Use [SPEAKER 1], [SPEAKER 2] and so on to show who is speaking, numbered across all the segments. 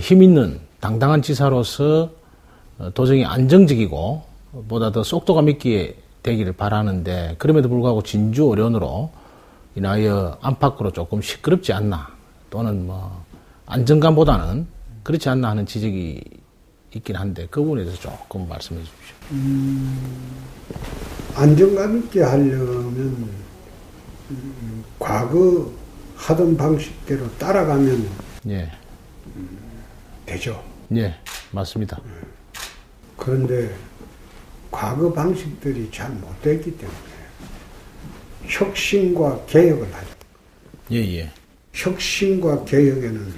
[SPEAKER 1] 힘 있는 당당한 지사로서 어, 도정이 안정적이고 보다 더 속도감 있게 되기를 바라는데 그럼에도 불구하고 진주 어련으로 인하여 안팎으로 조금 시끄럽지 않나 또는 뭐 안정감보다는 그렇지 않나 하는 지적이 있긴 한데 그 부분에 대해서 조금 말씀해 주십시오. 음,
[SPEAKER 2] 안정감 있게 하려면 음, 과거 하던 방식대로 따라가면 예. 음, 되죠.
[SPEAKER 1] 예, 맞습니다.
[SPEAKER 2] 그런데 과거 방식들이 잘 못됐기 때문에 혁신과 개혁을 하죠.
[SPEAKER 1] 예, 예.
[SPEAKER 2] 혁신과 개혁에는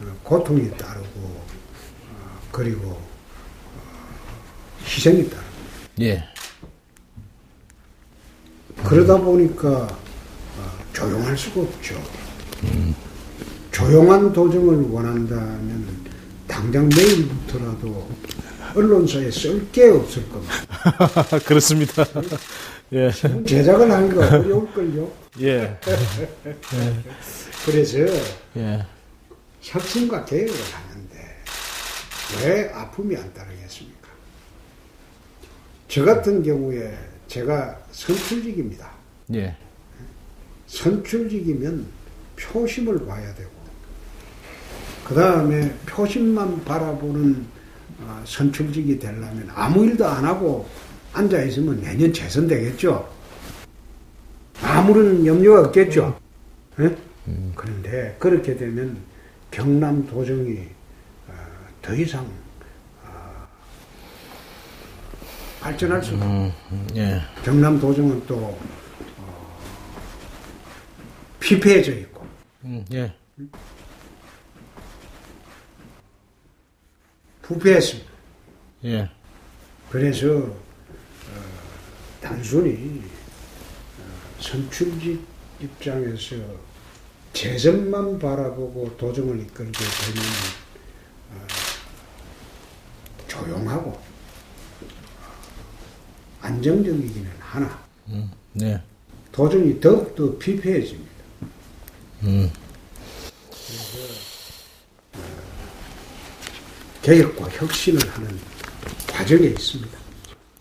[SPEAKER 2] 어, 고통이 따르고 어, 그리고 어, 희생이 따르고.
[SPEAKER 1] 예.
[SPEAKER 2] 그러다 보니까 조용할 수가 없죠. 음. 조용한 도정을 원한다면 당장 내일부터라도 언론사에 쓸 게 없을 겁니다.
[SPEAKER 1] 그렇습니다.
[SPEAKER 2] 예. 제작을 하기가 어려울걸요. 예. 그래서 예. 혁신과 개혁을 하는데 왜 아픔이 안 따르겠습니까? 저 같은 경우에 제가 선출직입니다. 예. 선출직이면 표심을 봐야 되고 그 다음에 표심만 바라보는 어, 선출직이 되려면 아무 일도 안 하고 앉아 있으면 내년 재선 되겠죠. 아무런 염려가 없겠죠. 네? 음. 그런데 그렇게 되면 경남 도정이 어, 더 이상 어, 발전할 수가 음, 음, 예. 경남 도정은 또 어, 피폐해져 있고 음, 예. 부패했습니다. 예. 그래서 어, 단순히 어, 선출직 입장에서 재선만 바라보고 도정을 이끌게 되면 어, 조용하고 안정적이기는 하나 음, 네. 도정이 더욱더 피폐해집니다. 음. 개혁과 혁신을 하는 과정에 있습니다.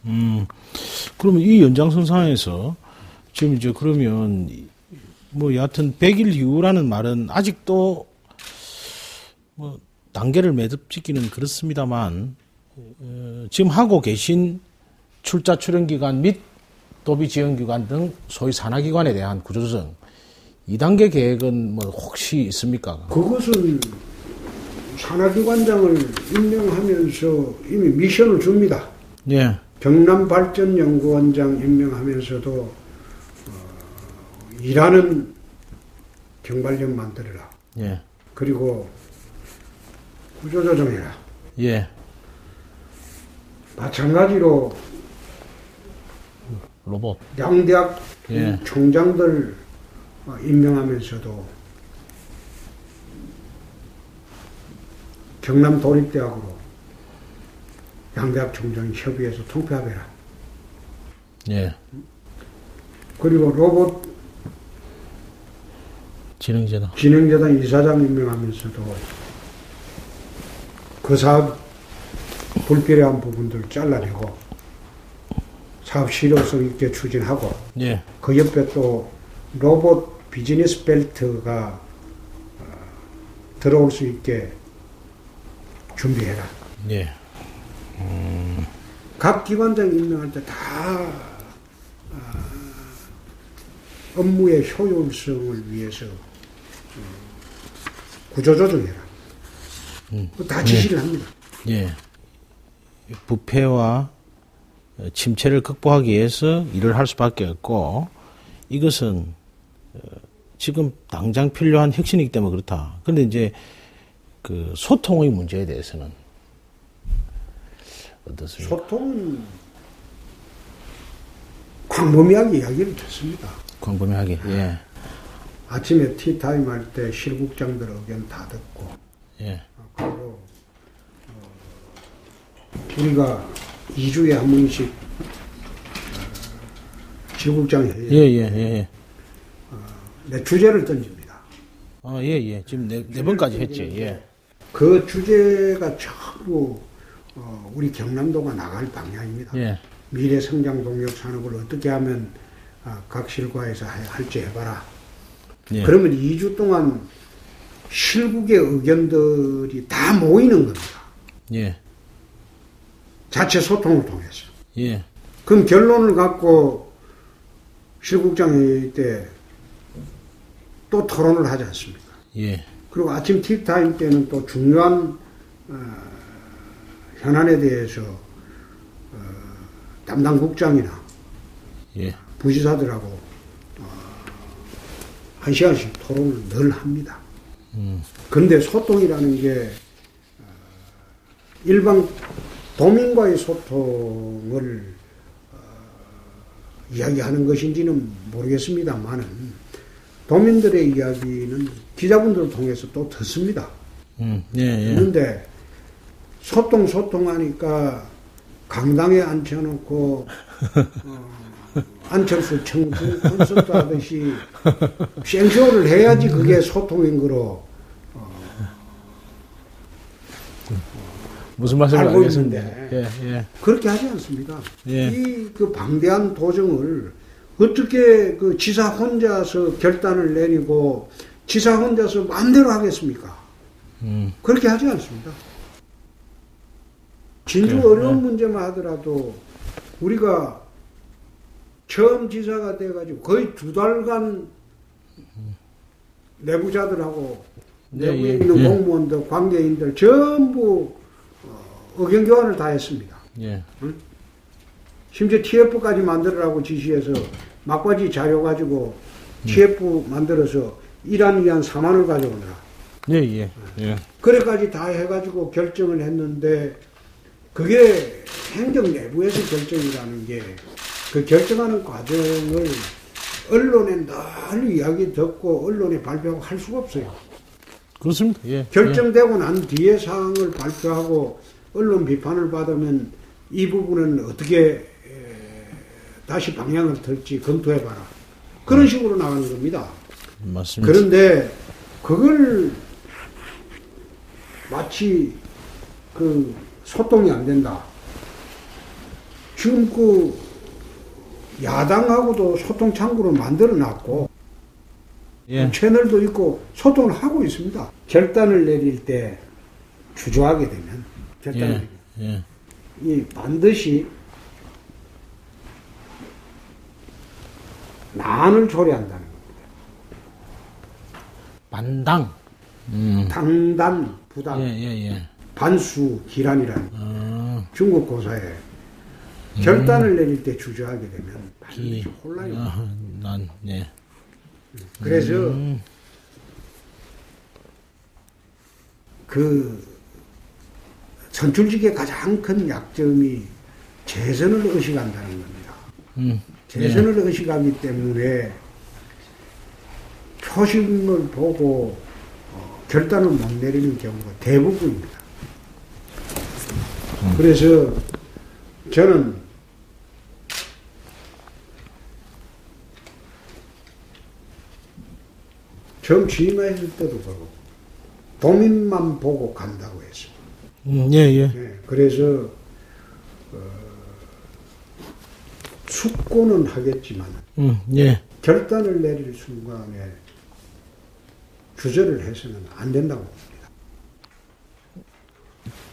[SPEAKER 1] 음, 그러면 이 연장선상에서 지금 이제 그러면 뭐 여하튼 100일 이후라는 말은 아직도 뭐 단계를 매듭 짓기는 그렇습니다만 어, 지금 하고 계신 출자 출연 기간 및 도비 지원 기관 등 소위 산하 기관에 대한 구조조정 2단계 계획은 뭐 혹시 있습니까?
[SPEAKER 2] 그것은 산하기관장을 임명하면서 이미 미션을 줍니다. 예. 경남발전연구원장 임명하면서도 어, 일하는 경발력 만들어라. 예. 그리고 구조조정해라. 예. 마찬가지로
[SPEAKER 1] 로봇
[SPEAKER 2] 양대학 예. 총장들 임명하면서도 경남 도립대학으로 양대학 총장이 협의해서 통폐합해라. 예. 그리고 로봇
[SPEAKER 1] 진흥재단
[SPEAKER 2] 진흥재단 이사장 임명하면서도 그 사업 불필요한 부분들 잘라내고 사업 실효성 있게 추진하고 예. 그 옆에 또 로봇 비즈니스 벨트가 어, 들어올 수 있게 준비해라. 예. 음. 각 기관장 임명할 때다 아, 업무의 효율성을 위해서 어, 구조조정해라. 음. 다 지시를 예. 합니다. 예.
[SPEAKER 1] 부패와 침체를 극복하기 위해서 일을 할 수밖에 없고 이것은 어, 지금 당장 필요한 혁신이기 때문에 그렇다. 그런데 이제 그 소통의 문제에 대해서는 어떻습니까?
[SPEAKER 2] 소통은 광범위하게 이야기를 듣습니다.
[SPEAKER 1] 광범위하게, 예.
[SPEAKER 2] 아침에 티타임 할 때 실국장들 의견 다 듣고, 예. 그리고 어, 우리가 2주에 한 번씩 어, 실국장 회의,
[SPEAKER 1] 예, 예, 예, 예.
[SPEAKER 2] 어, 내 주제를 던집니다.
[SPEAKER 1] 아, 예, 예. 지금 네, 네 번까지 했지, 예.
[SPEAKER 2] 그그 주제가 전부 어, 우리 경남도가 나갈 방향입니다.
[SPEAKER 1] 예.
[SPEAKER 2] 미래 성장 동력 산업을 어떻게 하면 아, 각 실과에서 하- 할지 해봐라.
[SPEAKER 1] 예.
[SPEAKER 2] 그러면 2주 동안 실국의 의견들이 다 모이는 겁니다.
[SPEAKER 1] 예.
[SPEAKER 2] 자체 소통을 통해서.
[SPEAKER 1] 예.
[SPEAKER 2] 그럼 결론을 갖고 실국장회의 때또 토론을 하지 않습니까?
[SPEAKER 1] 예.
[SPEAKER 2] 그리고 아침 티타임 때는 또 중요한 어, 현안에 대해서 어, 담당 국장이나
[SPEAKER 1] 예.
[SPEAKER 2] 부지사들하고 어, 한 시간씩 토론을 늘 합니다.
[SPEAKER 1] 음.
[SPEAKER 2] 근데 소통이라는 게 어, 일반 도민과의 소통을 어, 이야기하는 것인지는 모르겠습니다만은 도민들의 이야기는 기자분들을 통해서 또 듣습니다.
[SPEAKER 1] 음. 예. 예.
[SPEAKER 2] 그런데 소통 소통하니까 강당에 앉혀놓고 어, 안철수 청수 콘서트 하듯이 생쇼를 해야지 그게 소통인 거로
[SPEAKER 1] 무슨 말씀을
[SPEAKER 2] 알고. 있는데.
[SPEAKER 1] 예. 예.
[SPEAKER 2] 그렇게 하지 않습니다.
[SPEAKER 1] 예.
[SPEAKER 2] 이그 방대한 도정을 어떻게 그 지사 혼자서 결단을 내리고 지사 혼자서 마음대로 하겠습니까?
[SPEAKER 1] 음.
[SPEAKER 2] 그렇게 하지 않습니다. 진주
[SPEAKER 1] 그래요.
[SPEAKER 2] 어려운
[SPEAKER 1] 네.
[SPEAKER 2] 문제만 하더라도 우리가 처음 지사가 돼가지고 거의 두 달간 내부자들하고
[SPEAKER 1] 네,
[SPEAKER 2] 내부에
[SPEAKER 1] 예,
[SPEAKER 2] 있는
[SPEAKER 1] 예.
[SPEAKER 2] 공무원들, 관계인들 전부 어, 의견 교환을 다 했습니다.
[SPEAKER 1] 예.
[SPEAKER 2] 심지어 TF까지 만들으라고 지시해서 막바지 자료 가지고
[SPEAKER 1] 음.
[SPEAKER 2] TF 만들어서 일한 위한 4만을 가져오느라
[SPEAKER 1] 예. 예. 예.
[SPEAKER 2] 그래까지 다 해가지고 결정을 했는데 그게 행정 내부에서 결정이라는 게 그 결정하는 과정을 언론에 늘 이야기 듣고 언론에 발표하고 할 수가 없어요.
[SPEAKER 1] 그렇습니다. 예.
[SPEAKER 2] 결정되고 난 뒤에 사항을 발표하고 언론 비판을 받으면 이 부분은 어떻게 에, 다시 방향을 틀지 검토해봐라. 그런 식으로 나가는 겁니다.
[SPEAKER 1] 예. 맞습니다.
[SPEAKER 2] 그런데 그걸 마치 그 소통이 안 된다. 지금 그 야당하고도 소통 창구를 만들어 놨고
[SPEAKER 1] 예.
[SPEAKER 2] 채널도 있고 소통을 하고 있습니다. 결단을 내릴 때 주저하게 되면 결단을
[SPEAKER 1] 예. 예.
[SPEAKER 2] 이 반드시 난을 초래한다는 겁니다.
[SPEAKER 1] 반당. 음.
[SPEAKER 2] 당단 부당
[SPEAKER 1] 예, 예, 예.
[SPEAKER 2] 반수 기란이라는
[SPEAKER 1] 아,
[SPEAKER 2] 중국 고사에 결단을 내릴 때 주저하게 되면 반드시
[SPEAKER 1] 기.
[SPEAKER 2] 혼란이
[SPEAKER 1] 아, 난, 예.
[SPEAKER 2] 그래서
[SPEAKER 1] 음.
[SPEAKER 2] 그 선출직의 가장 큰 약점이 재선을 의식한다는 겁니다.
[SPEAKER 1] 음.
[SPEAKER 2] 재선을 의식하기 때문에 표심을 보고 어, 결단을 못 내리는 경우가 대부분입니다. 그래서 저는 처음 취임했을 때도 그렇고 도민만 보고 간다고 했습니다.
[SPEAKER 1] 음, 예, 예.
[SPEAKER 2] 네, 그래서 어, 숙고는 하겠지만
[SPEAKER 1] 음, 예.
[SPEAKER 2] 결단을 내릴 순간에 주저를 해서는 안 된다고 봅니다.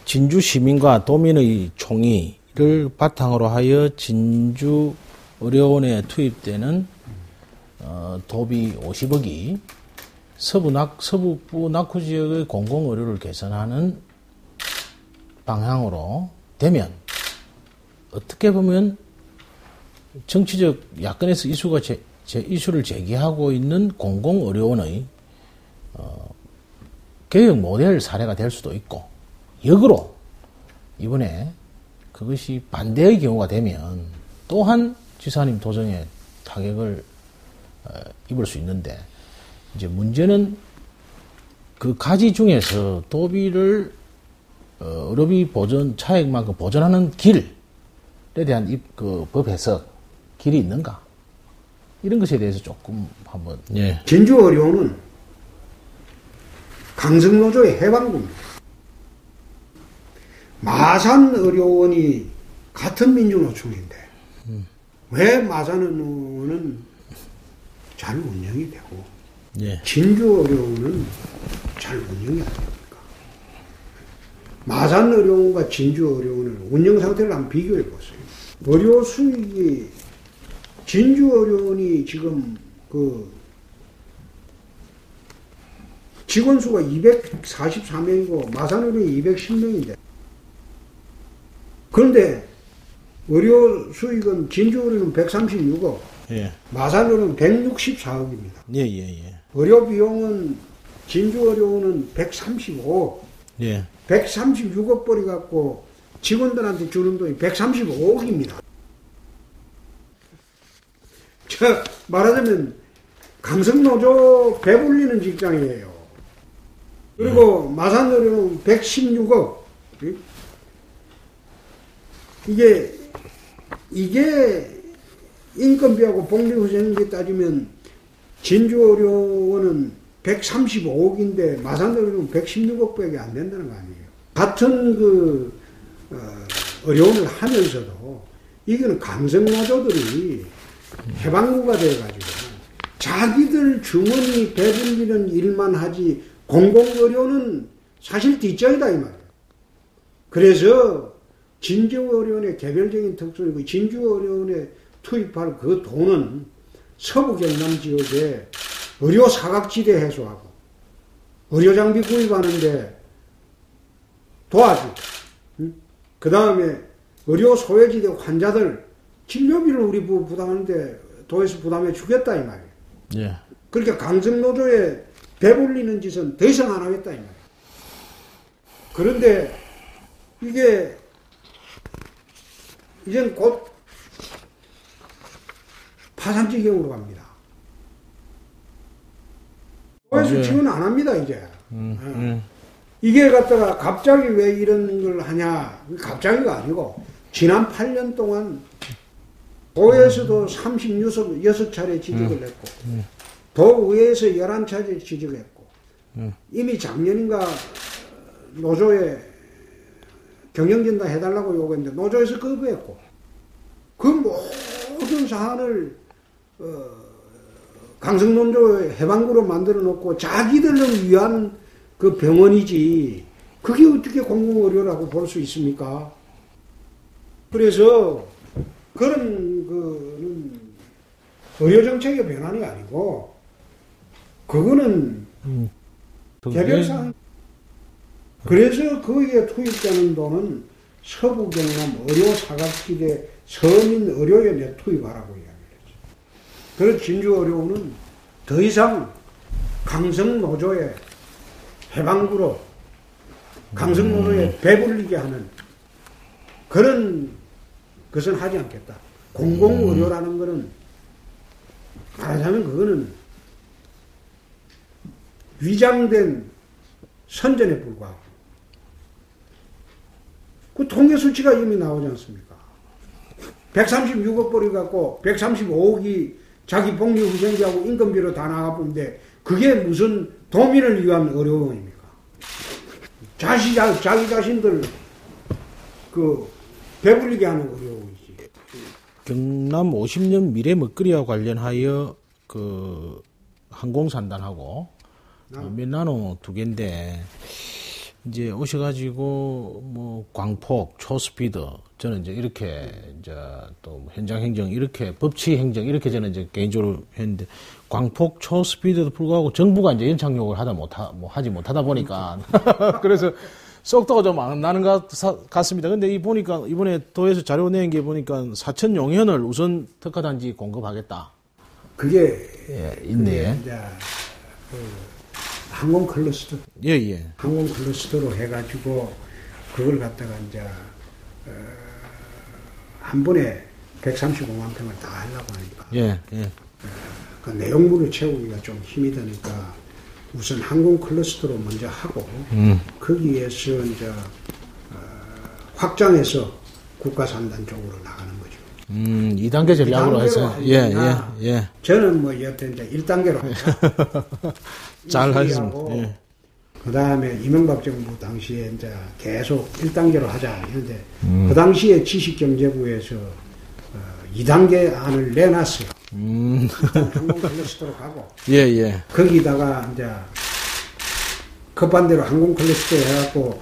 [SPEAKER 1] 진주 시민과 도민의 총의를 바탕으로 하여 진주 의료원에 투입되는 어, 도비 50억이 서부 낙 서북부 낙후 지역의 공공 의료를 개선하는 방향으로 되면 어떻게 보면 정치적 야권에서 이슈가 제, 제 이슈를 제기하고 있는 공공 의료원의 어, 개혁 모델 사례가 될 수도 있고 역으로 이번에 그것이 반대의 경우가 되면 또한 지사님 도정에 타격을 어, 입을 수 있는데 이제 문제는 그 가지 중에서 도비를 어, 의료비 보전 차액만큼 보전하는 길에 대한 입, 그 법 해석 길이 있는가 이런 것에 대해서 조금 한번 예
[SPEAKER 2] 진주 의료는 강성노조의 해방군입니다. 마산 의료원이 같은 민주노총인데 왜 마산 의료원은 잘 운영이 되고
[SPEAKER 1] 예.
[SPEAKER 2] 진주 의료원은 잘 운영이 안 됩니까? 마산 의료원과 진주 의료원을 운영 상태를 한번 비교해 보세요. 의료 수익이 진주 의료원이 지금 그 직원 수가 244명이고 마산 의료원이 210명인데 그런데 의료 수익은 진주 의료는 136억,
[SPEAKER 1] 예.
[SPEAKER 2] 마산 의료는 164억입니다.
[SPEAKER 1] 예, 예, 예.
[SPEAKER 2] 의료 비용은 진주 의료원은 135억,
[SPEAKER 1] 예.
[SPEAKER 2] 136억 벌이 갖고 직원들한테 주는 돈이 135억입니다. 저 말하자면 강성노조 배불리는 직장이에요. 그리고 마산의료는 116억. 이게 이게 인건비하고 복리후생비 따지면 진주의료원은 135억인데 마산의료는 116억밖에 안 된다는 거 아니에요. 같은 그 어, 의료원을 하면서도 이거는 강성노조들이 해방구가 돼가지고 자기들 주머니 배불리는 일만 하지 공공의료는 사실 뒷전이다 이 말이에요. 그래서 진주의료원의 개별적인 특성이고 진주의료원에 투입할 그 돈은 서부 경남 지역에 의료 사각지대 해소하고 의료 장비 구입하는데 도와주고 그 다음에 의료 소외지대 환자들 진료비를 우리 부- 부담하는데 도에서 부담해 주겠다 이 말이에요.
[SPEAKER 1] 예.
[SPEAKER 2] 그러니까 강성노조에 배불리는 짓은 더 이상 안 하겠다 이 말이에요. 그런데 이게 이젠 곧 파산 지경으로 갑니다. 도에서
[SPEAKER 1] 네.
[SPEAKER 2] 지원 안 합니다 이제.
[SPEAKER 1] 음,
[SPEAKER 2] 어.
[SPEAKER 1] 음.
[SPEAKER 2] 이게 갖다가 갑자기 왜 이런 걸 하냐? 갑자기가 아니고 지난 8년 동안 도에서도 36, 6차례 지적을 했고 도의회에서 11차례 지적했고
[SPEAKER 1] 음.
[SPEAKER 2] 이미 작년인가 노조에 경영진단 해달라고 요구했는데 노조에서 거부했고 그 모든 사안을 어, 강성논조의 해방구로 만들어 놓고 자기들을 위한 그 병원이지 그게 어떻게 공공의료라고 볼 수 있습니까? 그래서 그런 거는 의료 정책의 변환이 아니고 그거는
[SPEAKER 1] 그게-
[SPEAKER 2] 개별상 그래서 거기에 투입되는 돈은 서부 경남 의료 사각지대 서민 의료연에 투입하라고 이야기를 했죠. 그래서 진주 의료원은 더 이상 강성 노조의 해방구로 강성 노조에 배불리게 하는 그런 것은 하지 않겠다. 공공 의료라는 거는 말하자면 그거는 위장된 선전에 불과하고 그 통계 수치가 이미 나오지 않습니까? 136억 벌이 갖고 135억이 자기 복리 후생비하고 인건비로 다 나가보는데 그게 무슨 도민을 위한 의료원입니까? 자시, 자, 자기 자신들 그 배불리게 하는 의료원이지.
[SPEAKER 1] 경남 50년 미래 먹거리와 관련하여 그 항공산단하고 어, 민나노 두 개인데 이제 오셔가지고 뭐 광폭, 초스피드 저는 이제 이렇게 이제 또뭐 현장 행정 이렇게 법치 행정 이렇게 저는 이제 개인적으로 했는데 광폭, 초스피드도 불구하고 정부가 이제 연착륙을 하다 못하 뭐 하지 못하다 보니까 그래서 썩도가 좀 안 나는 것 같- 같습니다. 근데 이 보니까 이번에 도에서 자료 낸 게 보니까 사천 용현을 우선 특화단지 공급하겠다.
[SPEAKER 2] 그게
[SPEAKER 1] 예,
[SPEAKER 2] 그게
[SPEAKER 1] 있네.
[SPEAKER 2] 이제 그 항공 클러스터,
[SPEAKER 1] 예, 예.
[SPEAKER 2] 항공 클러스터로 해가지고 그걸 갖다가 이제 어, 한 번에 135만 평을 다 하려고 하니까
[SPEAKER 1] 예, 예.
[SPEAKER 2] 그 내용물을 채우기가 좀 힘이 드니까 우선 항공 클러스터로 먼저 하고
[SPEAKER 1] 음.
[SPEAKER 2] 거기에서 이제 어, 확장해서 국가 산단 쪽으로 나가는 거죠.
[SPEAKER 1] 음, 2단계 전략으로
[SPEAKER 2] 이
[SPEAKER 1] 해서.
[SPEAKER 2] 단계로
[SPEAKER 1] 예,
[SPEAKER 2] 하느냐.
[SPEAKER 1] 예, 예.
[SPEAKER 2] 저는 뭐 여태 이제 1단계로
[SPEAKER 1] 잘 하셨습니다. 예.
[SPEAKER 2] 그 다음에 이명박 정부 당시에 이제 계속 1단계로 하자 했는데 그 당시에 지식경제부에서 어, 2단계 안을 내놨어요.
[SPEAKER 1] 음,
[SPEAKER 2] 항공 클래스터로 가고
[SPEAKER 1] 예, 예.
[SPEAKER 2] 거기다가 이제 급반대로 항공 클래스터 해갖고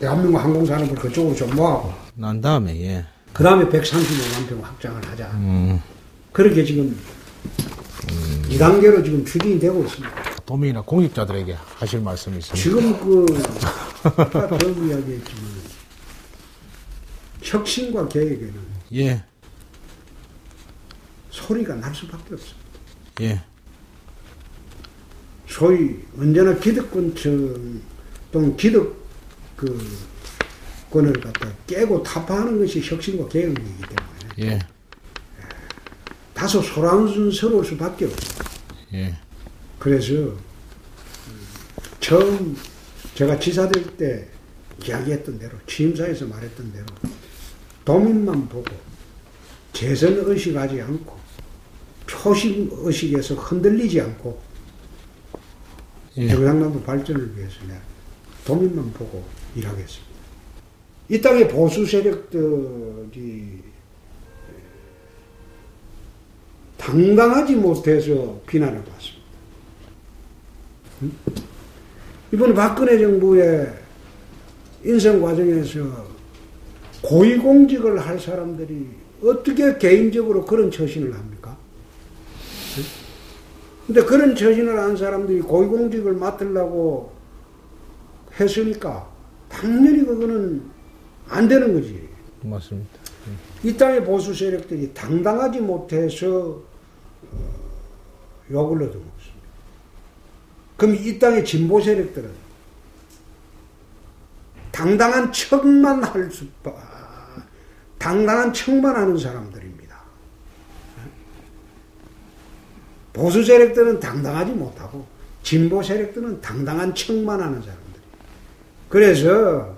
[SPEAKER 2] 대한민국 항공산업을 그쪽으로 좀 모아고
[SPEAKER 1] 난 다음에, 예.
[SPEAKER 2] 그 다음에 135만 평 확장을 하자.
[SPEAKER 1] 음,
[SPEAKER 2] 그렇게 지금 2단계로 지금 추진이 되고 있습니다.
[SPEAKER 1] 도민이나 공직자들에게 하실 말씀이 있습니다.
[SPEAKER 2] 지금 그 아까 그 이야기했지만 혁신과 계획에는
[SPEAKER 1] 예,
[SPEAKER 2] 소리가 날 수밖에 없습니다.
[SPEAKER 1] 예,
[SPEAKER 2] 소위 언제나 기득권층 또는 기득 그 권을 갖다 깨고 타파하는 것이 혁신과 계획이기 때문에
[SPEAKER 1] 예,
[SPEAKER 2] 다소 소란스러울 수밖에 없습니다.
[SPEAKER 1] 예.
[SPEAKER 2] 그래서 음, 처음 제가 지사 될 때 이야기했던 대로 취임사에서 말했던 대로 도민만 보고 재선 의식하지 않고 표심 의식에서 흔들리지 않고
[SPEAKER 1] 예.
[SPEAKER 2] 경상남도 발전을 위해서 내가 도민만 보고 일하겠습니다. 이 땅의 보수 세력들이 당당하지 못해서 비난을 받습니다. 음? 이번 박근혜 정부의 인생 과정에서 고위공직을 할 사람들이 어떻게 개인적으로 그런 처신을 합니까? 근데 그런 처신을 한 사람들이 고위공직을 맡으려고 했으니까 당연히 그거는 안 되는 거지.
[SPEAKER 1] 맞습니다.
[SPEAKER 2] 이 땅의 보수 세력들이 당당하지 못해서 어, 욕을 얻어먹습니다. 그럼 이 땅의 진보 세력들은 당당한 척만 할 수, 당당한 척만 하는 사람들입니다. 보수 세력들은 당당하지 못하고 진보 세력들은 당당한 척만 하는 사람들. 그래서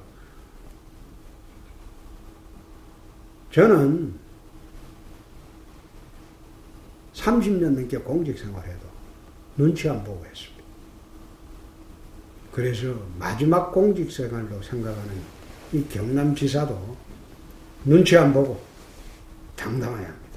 [SPEAKER 2] 저는 30년 넘게 공직 생활해도 눈치 안 보고 했습니다. 그래서 마지막 공직 생활로 생각하는 이 경남지사도 눈치 안 보고 당당해야 합니다.